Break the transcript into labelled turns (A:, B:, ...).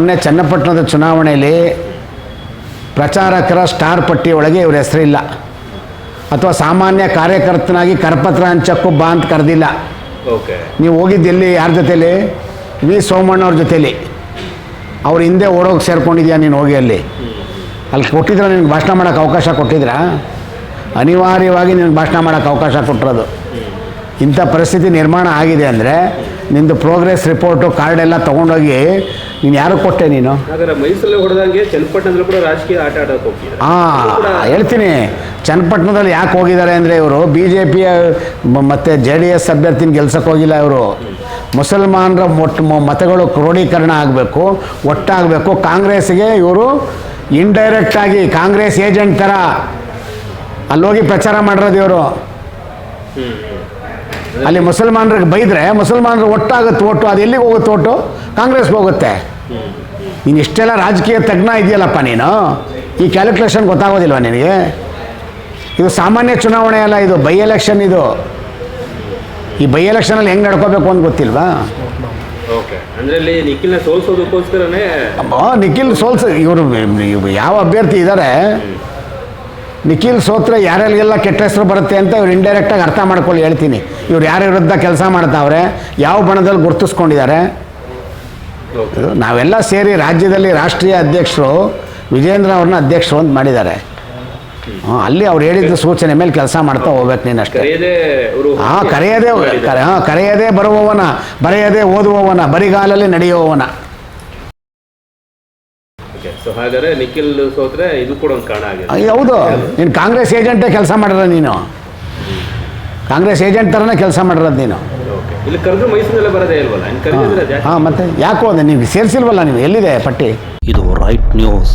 A: ಮೊನ್ನೆ ಚನ್ನಪಟ್ಟಣದ ಚುನಾವಣೆಯಲ್ಲಿ ಪ್ರಚಾರಕರ ಸ್ಟಾರ್ ಪಟ್ಟಿಯೊಳಗೆ ಇವ್ರ ಹೆಸರಿಲ್ಲ. ಅಥವಾ ಸಾಮಾನ್ಯ ಕಾರ್ಯಕರ್ತನಾಗಿ ಕರಪತ್ರ ಹಂಚಕ್ಕೂ ಬಾ ಅಂತ ಕರೆದಿಲ್ಲ.
B: ಓಕೆ
A: ನೀವು ಹೋಗಿದ್ದು ಎಲ್ಲಿ ಯಾರ ಜೊತೇಲಿ? ವಿ. ಸೋಮಣ್ಣವ್ರ ಜೊತೇಲಿ. ಅವ್ರ ಹಿಂದೆ ಓಡೋಗಿ ಸೇರ್ಕೊಂಡಿದ್ಯಾ ನೀನು ಹೋಗಿ ಅಲ್ಲಿ? ಅಲ್ಲಿ ಕೊಟ್ಟಿದ್ರೆ ನಿನಗೆ ಭಾಷಣ ಮಾಡೋಕ್ಕೆ ಅವಕಾಶ ಕೊಟ್ಟಿದ್ರಾ? ಅನಿವಾರ್ಯವಾಗಿ ನಿನಗೆ ಭಾಷಣ ಮಾಡೋಕ್ಕೆ ಅವಕಾಶ ಕೊಟ್ಟಿರೋದು ಇಂಥ ಪರಿಸ್ಥಿತಿ ನಿರ್ಮಾಣ ಆಗಿದೆ ಅಂದರೆ ನಿಂದು ಪ್ರೋಗ್ರೆಸ್ ರಿಪೋರ್ಟು ಕಾರ್ಡ್ ಎಲ್ಲ ತೊಗೊಂಡೋಗಿ ನೀನು ಯಾರು ಕೊಟ್ಟೆ ನೀನು?
B: ಮೈಸೂರಲ್ಲಿ ಹೊಡೆದಂಗೆ ಚನ್ನಪಟ್ಟಣದಲ್ಲೂ ಕೂಡ ರಾಜಕೀಯ ಆಟ ಆಡೋಕೆ
A: ಹಾಂ ಹೇಳ್ತೀನಿ. ಚನ್ನಪಟ್ಟಣದಲ್ಲಿ ಯಾಕೆ ಹೋಗಿದ್ದಾರೆ ಅಂದರೆ ಇವರು ಬಿ ಜೆ ಪಿ ಮತ್ತು ಜೆ ಡಿ ಎಸ್ ಅಭ್ಯರ್ಥಿನ ಗೆಲ್ಸಕ್ಕೆ ಹೋಗಿಲ್ಲ ಇವರು. ಮುಸಲ್ಮಾನರ ಒಟ್ಟು ಮತಗಳು ಕ್ರೋಢೀಕರಣ ಆಗಬೇಕು ಒಟ್ಟಾಗಬೇಕು. ಕಾಂಗ್ರೆಸ್ಗೆ ಇವರು ಇಂಡೈರೆಕ್ಟಾಗಿ ಕಾಂಗ್ರೆಸ್ ಏಜೆಂಟ್ ಥರ ಅಲ್ಲೋಗಿ ಪ್ರಚಾರ ಮಾಡಿರೋದು ಇವರು. ಅಲ್ಲಿ ಮುಸಲ್ಮಾನರಿಗೆ ಬೈದ್ರೆ ಮುಸಲ್ಮಾನರು ಒಟ್ಟಾಗುತ್ತೆ ಒಟ್ಟು ಅದು ಎಲ್ಲಿಗೆ ಹೋಗುತ್ತೆ ಒಟ್ಟು ಕಾಂಗ್ರೆಸ್ಗೆ ಹೋಗುತ್ತೆ. ನೀನು ಇಷ್ಟೆಲ್ಲ ರಾಜಕೀಯ ತಜ್ಞ ಇದೆಯಲ್ಲಪ್ಪ ನೀನು? ಈ ಕ್ಯಾಲ್ಕುಲೇಷನ್ ಗೊತ್ತಾಗೋದಿಲ್ವ ನಿನಗೆ? ಇದು ಸಾಮಾನ್ಯ ಚುನಾವಣೆ ಅಲ್ಲ ಇದು ಬೈ ಎಲೆಕ್ಷನ್ ಇದು. ಈ ಬೈ ಎಲೆಕ್ಷನಲ್ಲಿ ಹೆಂಗೆ ನಡ್ಕೋಬೇಕು ಅಂತ ಗೊತ್ತಿಲ್ವಾ? ನಿಖಿಲ್ ಸೋಲ್ಸ ಇವರು ಯಾವ ಅಭ್ಯರ್ಥಿ ಇದ್ದಾರೆ ನಿಖಿಲ್ ಸೋತ್ರೆ ಯಾರ್ಯಾರಿಗೆಲ್ಲ ಕೆಟ್ಟ ಹೆಸರು ಬರುತ್ತೆ ಅಂತ ಇವ್ರು ಇಂಡೈರೆಕ್ಟಾಗಿ ಅರ್ಥ ಮಾಡ್ಕೊಳ್ಳಿ ಹೇಳ್ತೀನಿ. ಇವ್ರು ಯಾರ ವಿರುದ್ಧ ಕೆಲಸ ಮಾಡ್ತಾವ್ರೆ ಯಾವ ಬಣದಲ್ಲಿ ಗುರುತಿಸ್ಕೊಂಡಿದ್ದಾರೆ? ನಾವೆಲ್ಲ ಸೇರಿ ರಾಜ್ಯದಲ್ಲಿ ರಾಷ್ಟ್ರೀಯ ಅಧ್ಯಕ್ಷರು ವಿಜೇಂದ್ರ ಅವ್ರನ್ನ ಅಧ್ಯಕ್ಷರು ಅಂತ ಮಾಡಿದ್ದಾರೆ. ಹಾಂ ಅಲ್ಲಿ ಅವ್ರು ಹೇಳಿದ್ದ ಸೂಚನೆ ಮೇಲೆ ಕೆಲಸ ಮಾಡ್ತಾ ಹೋಗ್ಬೇಕು ನೀನು ಅಷ್ಟೇ. ಹಾಂ ಕರೆಯದೇ ಕರೆ ಹಾಂ ಕರೆಯದೇ ಬರುವವನ ಬರೆಯದೇ ಓದುವವನ ಬರಿಗಾಲಲ್ಲಿ ನಡೆಯುವವನ.
B: ಸೊ ಹಾಗಾದ್ರೆ ನಿಖಿಲ್ ಸೋತ್ರೆ ಇದು ಕೂಡ ಒಂದು ಕಾರಣ ಆಗಿದೆ.
A: ಅಯ್ಯ, ಹೌದು. ನೀನು ಕಾಂಗ್ರೆಸ್ ಏಜೆಂಟೇ ಕೆಲಸ ಮಾಡಿರ ನೀನು. ಕಾಂಗ್ರೆಸ್ ಏಜೆಂಟ್ ಥರನೇ ಕೆಲಸ ಮಾಡಿರೋದು ನೀನು.
B: ಓಕೆ ಇಲ್ಲಿ ಕರೆದು ಮೈಸೂರಲ್ಲೇ ಬರೋದೇ ಇಲ್ವಲ್ಲ? ಇನ್ನು ಕರೆದಿದ್ರೆ ಜಾಸ್ತಿ
A: ಹಾಂ ಮತ್ತೆ ಯಾಕೋ ಅದೇ ನೀವು ಸೇರಿಸಿಲ್ವಲ್ಲ ನೀವು? ಎಲ್ಲಿದೆ ಪಟ್ಟಿ?
C: ಇದು ರೈಟ್ ನ್ಯೂಸ್